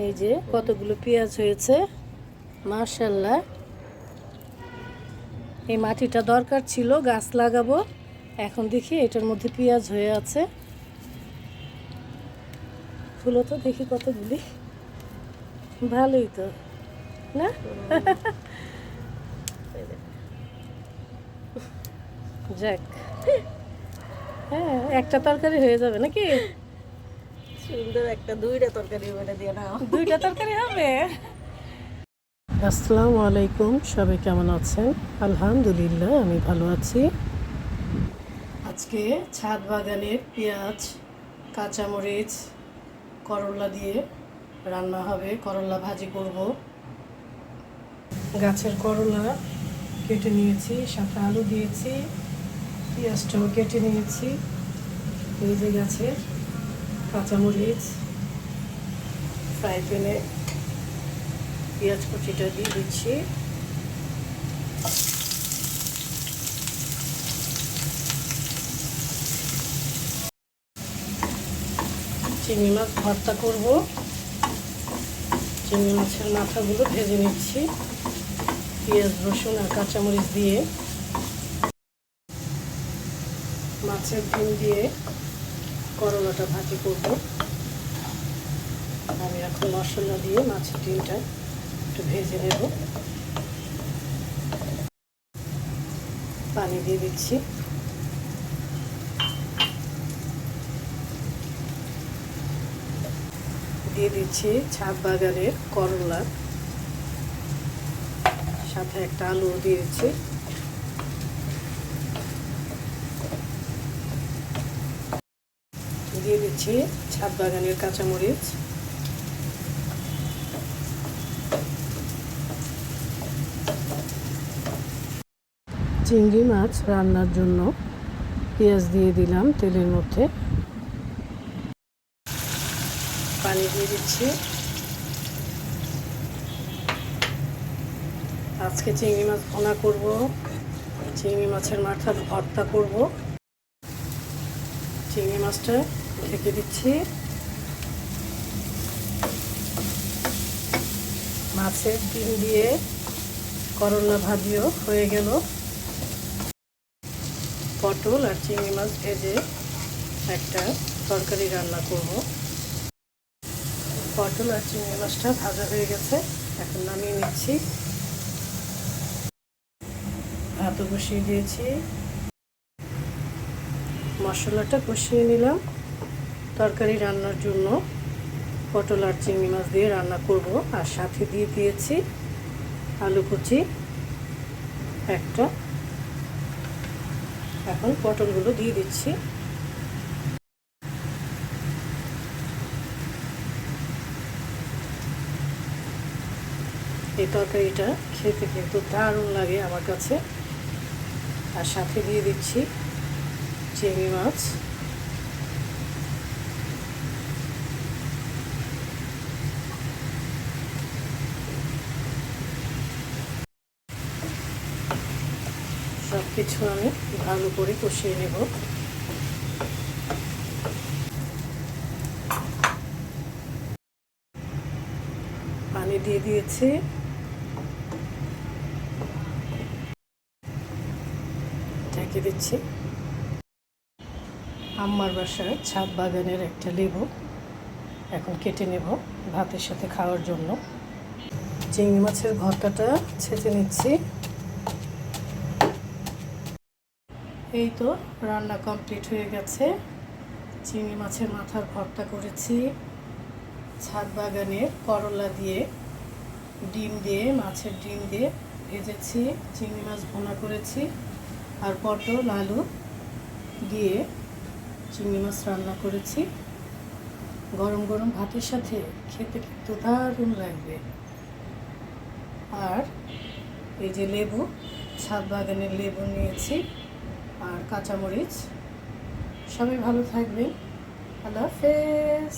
এই যে কতগুলো পেঁয়াজ হয়েছে মার্শাল্লাহ এই মাটিটা দরকার ছিল, গাছ লাগাবো। এখন দেখি এটার মধ্যে পেঁয়াজ হয়ে আছে। ফুলো তো দেখি কতগুলি। ভালোই তো, না? যাক। হ্যাঁ একটা তরকারি হয়ে যাবে নাকি? সুন্দর একটা দুইটা তরকারি বেড়ে দিয়ে নাও। দুইটা তরকারি হবে? আসসালামু আলাইকুম সবাই কেমন আছেন? আলহামদুলিল্লাহ আমি ভালো আছি। আজকে ছাদ বাগানের পেঁয়াজ কাঁচামরিচ করলা দিয়ে রান্না হবে। করলা ভাজি করব। গাছের করলা কেটে নিয়েছি সাথে আলু দিয়েছি পেঁয়াজটাও কেটে নিয়েছি। এই যে গাছের কাঁচামরিচ ফ্রাই প্যানে পেঁয়াজ কুচিটা দিয়ে দিচ্ছি। চিংড়ি মাছ ভর্তা করব। চিংড়ি মাছের মাথাগুলো ভেজে নিচ্ছি। পেঁয়াজ, রসুন আর কাঁচামরিচ দিয়ে। মাছের ডিম দিয়ে করলাটা ভাজি করব। আমি এখন মশলা দিয়ে মাছের ডিমটা একটু ভেজে নেব। পানি দিয়ে দিচ্ছি। দিয়ে দিচ্ছি ছাদ বাগানের করলা। সাথে একটা আলু দিয়েছি। দিয়ে দিচ্ছি ছাদ বাগানের কাঁচামরিচ। চিংড়ি মাছ রান্নার জন্য পেঁয়াজ দিয়ে দিলাম তেলের মধ্যে। পানি দিয়ে দিচ্ছি। আজকে চিংড়ি মাছ ভোনা করব। চিংড়ি মাছের মাথা ভর্তা করব। চিংড়ি মাছটা ঢেকে দিচ্ছি। মাছের ডিম দিয়ে করলা ভাজিও হয়ে গেল। পটল আর চিংড়ি মাছ ভেজে একটা তরকারি রান্না করব। পটল আর চিংড়ি মাছটা ভাজা হয়ে গেছে, এখন নামিয়ে নিচ্ছি। ভাতও বসিয়ে দিয়েছি। মশলাটা কষিয়ে নিলাম। তরকারি রান্নার জন্য পটল আর চিংড়ি মাছ দিয়ে রান্না করব। আর সাথে দিয়ে দিয়েছি আলু কুচি, একটা। এখন পটলগুলো দিয়ে দিচ্ছি। এই তরকারিটা খেতে কিন্তু দারুণ লাগে আমার কাছে। আর সাথে দিয়ে দিচ্ছি চিংড়ি মাছ। কিছু আমি ভালো করে কষিয়ে নেব। পানি দিয়ে দিয়েছি। ঢেকে দিচ্ছি। আম্মার বাসার ছাদ বাগানের একটা লেবু। এখন কেটে নেব ভাতের সাথে খাওয়ার জন্য। চিংড়ি মাছের ভর্তাটা ছেঁচে নিচ্ছি। এই তো, রান্না কমপ্লিট হয়ে গেছে। চিংড়ি মাছের মাথার ভর্তা করেছি। ছাদ বাগানের করলা দিয়ে, ডিম দিয়ে, মাছের ডিম দিয়ে ভেজেছি, চিংড়ি মাছ ভোনা করেছি আর পটল আলু দিয়ে চিংড়ি মাছ রান্না করেছি। গরম গরম ভাতের সাথে খেতে কিন্তু দারুণ লাগবে। আর এই যে লেবু, ছাদ বাগানের লেবু নিয়েছি। আর কাঁচামরিচ। সবাই ভালো থাকবেন। আল্লাহ হাফেজ।